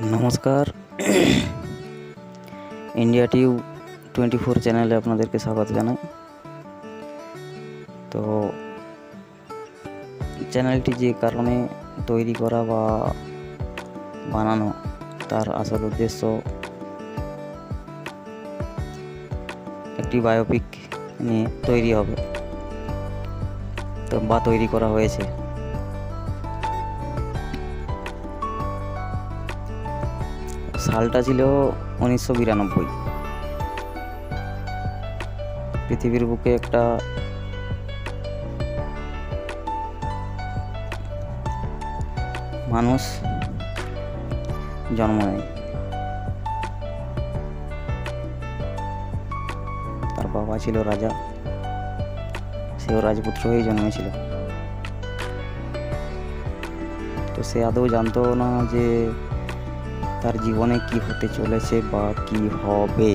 নমস্কার। ইন্ডিয়া টিউ twenty four চ্যানেলে আপনাদেরকে স্বাগত জানাই। তো চ্যানেলটি যে কারণে তৈরি করা বা বানানো, তার আসল উদ্দেশ্য একটি বায়োপিক নিয়ে তৈরি হবে। তো, বা তৈরি করা হয়েছে। সালটা ছিল উনিশশো বিরানব্বই। পৃথিবীর বুকে একটা মানুষ জন্ম নেয়। তার বাবা ছিল রাজা, সেও রাজপুত্র হয়েই জন্মেছিল। তো সে আদৌ জানতো না যে তার জীবনে কি হতে চলেছে বা কি হবে?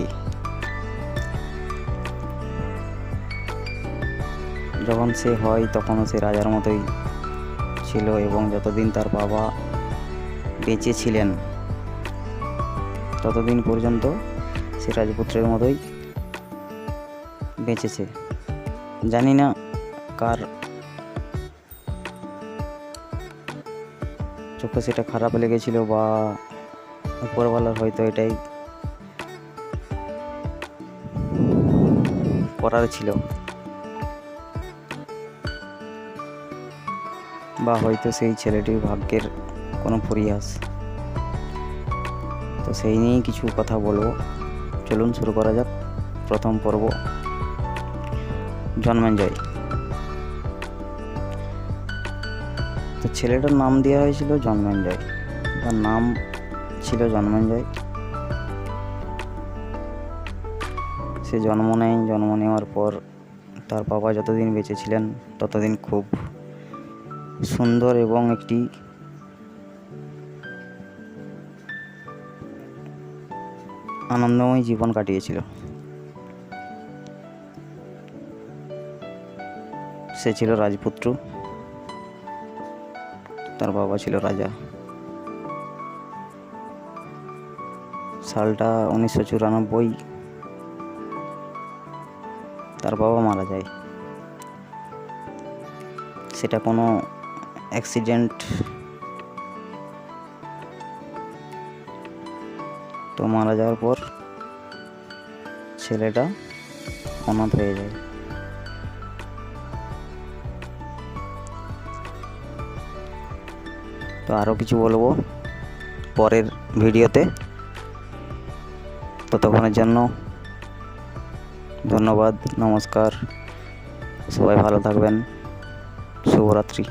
যখন সে হয়, তখনও সে রাজার মতোই ছিল এবং যতদিন তার বাবা বেঁচে ছিলেন, ততদিন পর্যন্ত সে রাজপুত্রের মতোই বেঁচেছে। জানি না কার চোখে সেটা খারাপ লেগেছিল বা উপরওয়ালার হয়তো এটাই করার ছিল। বা হয়তো সেই ছেলেটির ভাগ্যের কোনো পরিহাস। তো সেই নিয়েই কিছু কথা বলব। চলুন শুরু করা যাক। প্রথম পর্ব, জন্মেঞ্জয়। তো ছেলেটার নাম দেওয়া হয়েছিল জন্মেঞ্জয়। তার নাম ছিল জন্মেঞ্জয়। সে জন্ম নেয়, জন্ম নেওয়ার পর তার বাবা যতদিন বেঁচে ছিলেন ততদিন খুব সুন্দর এবং একটি আনন্দময় জীবন কাটিয়েছিল। সে ছিল রাজপুত্র, তার বাবা ছিল রাজা। সালটা উনিশশো চুরানব্বই। তার বাবা মারা যায়। সেটা কোনো অ্যাক্সিডেন্ট তো মারা যাওয়ার পর ছেলেটা অনাথ হয়ে যায়। তো আরও কিছু বলব পরের ভিডিওতে। ততক্ষণের জন্য ধন্যবাদ নমস্কার। সবাই ভালো থাকবেন। শুভরাত্রি।